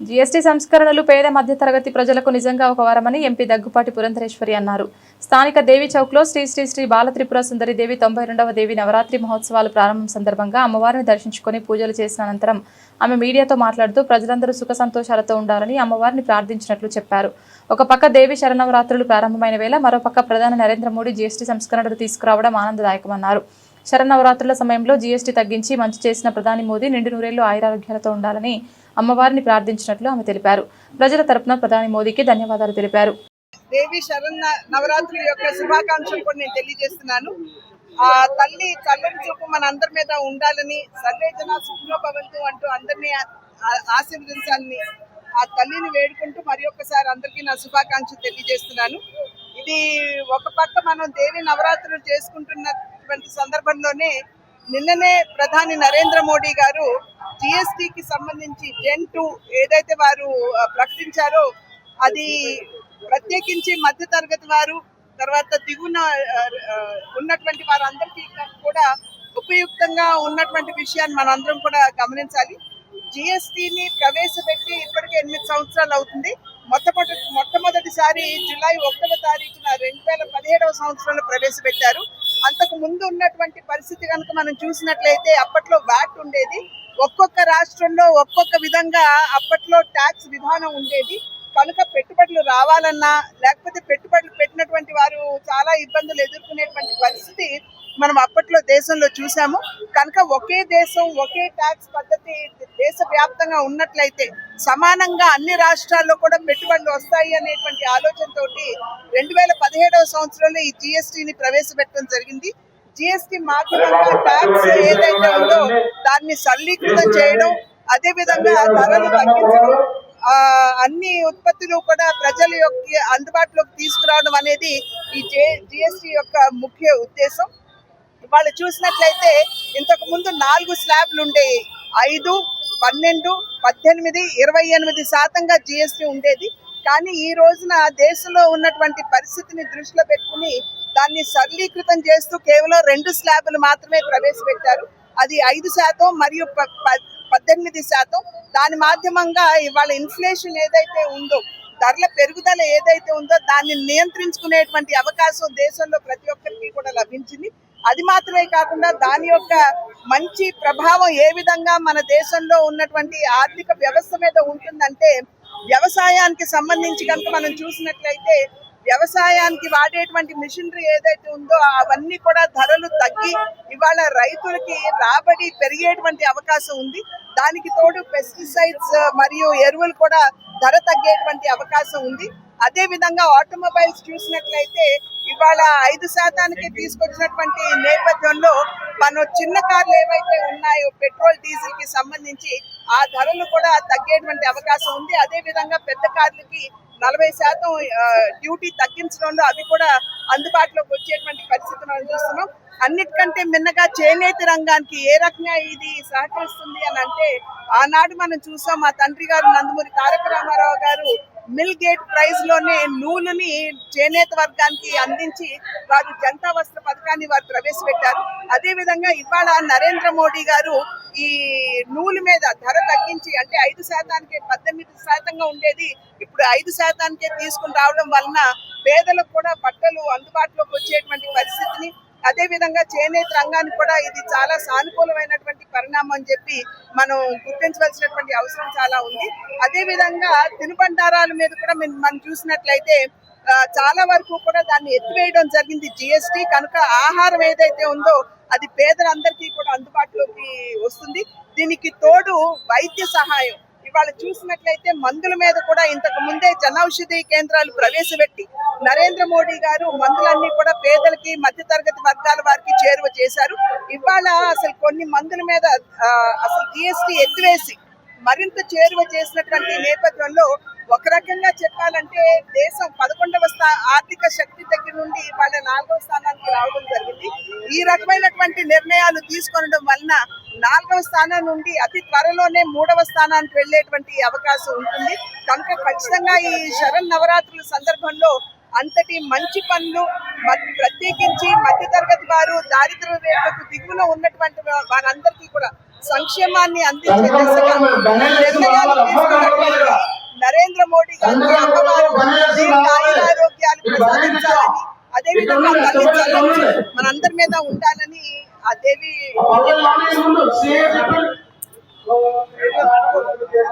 GST సంస్కరణలు పేద మధ్యతరగతి ప్రజలకు నిజంగా ఒక వరమని ఎంపీ దగ్గుపాటి పురంధరేశ్వరి అన్నారు. స్థానిక దేవి చౌక్లో శ్రీ శ్రీ శ్రీ బాలత్రిపుర సుందరి దేవి తొంభై రెండవ దేవి నవరాత్రి మహోత్సవాలు ప్రారంభం సందర్భంగా అమ్మవారిని దర్శించుకొని పూజలు చేసిన అనంతరం ఆమె మీడియాతో మాట్లాడుతూ ప్రజలందరూ సుఖ సంతోషాలతో ఉండాలని అమ్మవారిని ప్రార్థించినట్లు చెప్పారు. ఒక పక్క దేవి శరణవరాత్రులు ప్రారంభమైన వేళ మరోపక్క ప్రధాని నరేంద్ర మోడీ జీఎస్టీ సంస్కరణలు తీసుకురావడం ఆనందదాయకమన్నారు. శరణవరాత్రుల సమయంలో జీఎస్టీ తగ్గించి మంచి చేసిన ప్రధాని మోదీ నిండు నూరేళ్ళు ఆయురారోగ్యాలతో ఉండాలని అమ్మవారిని ప్రార్థించినట్లు ఆమె తెలిపారు. ప్రజల తరపున ప్రధాని మోదీకి ధన్యవాదాలు తెలిపారు. దేవి శరణ నవరాత్రుల యొక్క శుభాకాంక్షలు కూడా నేను తెలియజేస్తున్నాను. ఆ తల్లి చల్లని చూపు మన అందరి మీద ఉండాలని సర్వేజన జన అంటూ అందరినీ ఆ- ఆశీర్వదించాలని ఆ తల్లిని వేడుకుంటూ మరి ఒక్కసారి అందరికీ నా శుభాకాంక్షలు తెలియజేస్తున్నాను. ఇది ఒక పక్క మనం దేవి నవరాత్రులు చేసుకుంటున్నటువంటి సందర్భంలోనే నిన్ననే ప్రధాని నరేంద్ర మోడీ గారు జిఎస్టికి సంబంధించి జెన్ టూ ఏదైతే వారు ప్రకటించారో అది ప్రత్యేకించి మధ్య తరగతి వారు తర్వాత దిగున ఉన్నటువంటి వారందరికీ కూడా ఉపయుక్తంగా ఉన్నటువంటి విషయాన్ని మనందరం కూడా గమనించాలి. జిఎస్టీని ప్రవేశపెట్టి ఇప్పటికే ఎనిమిది సంవత్సరాలు అవుతుంది. మొట్టమొదటి మొట్టమొదటిసారి జూలై ఒకటవ తారీఖున రెండు వేల పదిహేడవ సంవత్సరంలో ప్రవేశపెట్టారు. అంతకు ముందు ఉన్నటువంటి పరిస్థితి కనుక మనం చూసినట్లయితే అప్పట్లో వ్యాట్ ఉండేది? ఒక్కొక్క రాష్ట్రంలో ఒక్కొక్క విధంగా అప్పట్లో ట్యాక్స్ విధానం ఉండేది. కనుక పెట్టుబడులు రావాలన్నా లేకపోతే పెట్టుబడులు పెట్టినటువంటి వారు చాలా ఇబ్బందులు ఎదుర్కొనేటువంటి పరిస్థితి మనం అప్పట్లో దేశంలో చూసాము. కనుక ఒకే దేశం ఒకే ట్యాక్స్ పద్ధతి దేశవ్యాప్తంగా ఉన్నట్లయితే సమానంగా అన్ని రాష్ట్రాల్లో కూడా పెట్టుబడులు వస్తాయి అనేటువంటి ఆలోచనతోటి రెండు వేల పదిహేడవ సంవత్సరంలో ఈ జిఎస్టిని ప్రవేశపెట్టడం జరిగింది. జిఎస్టి మాధ్యమంగా ట్యాక్స్ ఏదైతే ఉందో దాన్ని సరళీకృతం చేయడం అదే విధంగా ధరలు తగ్గించడం ఆ, అన్ని ఉత్పత్తులు కూడా ప్రజల యొక్క అందుబాటులోకి తీసుకురావడం అనేది ఈ జిఎస్టి యొక్క ముఖ్య ఉద్దేశం. వాళ్ళు చూసినట్లయితే ఇంతకు ముందు నాలుగు స్లాబ్లు ఉండేవి. ఐదు పన్నెండు పద్దెనిమిది ఇరవై ఎనిమిది శాతంగా జిఎస్టి ఉండేది. కానీ ఈ రోజున దేశంలో ఉన్నటువంటి పరిస్థితిని దృష్టిలో పెట్టుకుని దాన్ని సరళీకృతం చేస్తూ కేవలం రెండు స్లాబులు మాత్రమే ప్రవేశపెట్టారు. అది ఐదు శాతం మరియు ప- ప- పద్దెనిమిది శాతం. దాని మాధ్యమంగా ఇవాళ ఇన్ఫ్లేషన్ ఏదైతే ఉందో ధరల పెరుగుదల ఏదైతే ఉందో దాన్ని నియంత్రించుకునేటువంటి అవకాశం దేశంలో ప్రతి ఒక్కరికి కూడా లభించింది. అది మాత్రమే కాకుండా దాని యొక్క మంచి ప్రభావం ఏ విధంగా మన దేశంలో ఉన్నటువంటి ఆర్థిక వ్యవస్థ మీద ఉంటుందంటే వ్యవసాయానికి సంబంధించి కనుక మనం చూసినట్లయితే వ్యవసాయానికి వాడేటువంటి మిషనరీ ఏదైతే ఉందో అవన్నీ కూడా ధరలు తగ్గి ఇవాళ రైతులకి రాబడి పెరిగేటువంటి అవకాశం ఉంది. దానికి తోడు పెస్టిసైడ్స్ మరియు ఎరువులు కూడా ధర తగ్గేటువంటి అవకాశం ఉంది. అదే విధంగా ఆటోమొబైల్స్ చూసినట్లయితే ఇవాళ ఐదు శాతానికి తీసుకొచ్చినటువంటి నేపథ్యంలో మన చిన్న కార్లు ఏవైతే ఉన్నాయో పెట్రోల్ డీజిల్కి సంబంధించి ఆ ధరలు కూడా తగ్గేటువంటి అవకాశం ఉంది. అదే విధంగా పెద్ద కార్లకి నలభై శాతం డ్యూటీ తగ్గించడంలో అవి కూడా అందుబాటులోకి వచ్చేటువంటి పరిస్థితి మనం చూస్తున్నాం. అన్నిటికంటే మిన్నగా చేనేత రంగానికి ఏ రకంగా ఇది సహకరిస్తుంది అని అంటే ఆనాడు మనం చూసాం మా తండ్రి గారు నందమూరి తారక రామారావు గారు మిల్ గేట్ ప్రైజ్లోనే నూలుని చేనేత వర్గానికి అందించి వారు జనతా వస్త్ర పథకాన్ని వారు ప్రవేశపెట్టారు. అదే విధంగా ఇవాళ నరేంద్ర మోడీ గారు ఈ నూలు మీద ధర తగ్గించి అంటే ఐదు శాతానికి పద్దెనిమిది శాతంగా ఉండేది. ఇప్పుడు ఐదు శాతానికే తీసుకుని రావడం వలన పేదలకు కూడా బట్టలు అందుబాటులోకి వచ్చేటువంటి పరిస్థితిని అదే విధంగా చేనేత రంగానికి కూడా ఇది చాలా సానుకూలమైనటువంటి చేస్తున్నాము అని చెప్పి మనం గుర్తించవలసినటువంటి అవసరం చాలా ఉంది. అదే విధంగా తినుబండారాల మీద కూడా మనం మనం చూసినట్లయితే చాలా వరకు కూడా దాన్ని ఎత్తివేయడం జరిగింది జిఎస్టి కనుక ఆహారం ఏదైతే ఉందో అది పేదలందరికీ కూడా అందుబాటులోకి వస్తుంది. దీనికి తోడు వైద్య సహాయం. ఇవాళ చూసినట్లయితే మందుల మీద కూడా ఇంతకు ముందే జనౌషధి కేంద్రాలు ప్రవేశపెట్టి నరేంద్ర మోడీ గారు మందులన్నీ కూడా పేదలకి మధ్యతరగతి వర్గాల వారికి చేరువ చేశారు. ఇవాళ అసలు కొన్ని మందుల మీద అసలు జిఎస్టి ఎత్తివేసి మరింత చేరువ చేసినటువంటి నేపథ్యంలో ఒక రకంగా చెప్పాలంటే దేశం పదకొండవ స్థా ఆర్థిక శక్తి దగ్గర నుండి వాళ్ళ నాలుగవ స్థానానికి రావడం జరిగింది. ఈ రకమైనటువంటి నిర్ణయాలు తీసుకోవడం వలన నాలుగవ స్థానం నుండి అతి త్వరలోనే మూడవ స్థానానికి వెళ్ళేటువంటి అవకాశం ఉంటుంది. కనుక ఖచ్చితంగా ఈ శరణ్ నవరాత్రుల సందర్భంలో అంతటి మంచి పనులు ప్రత్యేకించి మధ్యతరగతి వారు దారిద్ర రేఖకు దిగువన ఉన్నటువంటి వారందరికీ కూడా సంక్షేమాన్ని అందించే దిశగా నిర్ణయాలు తీసుకున్నటువంటి నరేంద్ర మోడీ గారికి అమ్మవారు దీర్ఘ ఆయురారోగ్యాలు ప్రసాదించాలని అదేవిధంగా తల్లి చల్లని మనందరి మీద ఉండాలని ఆ దేవి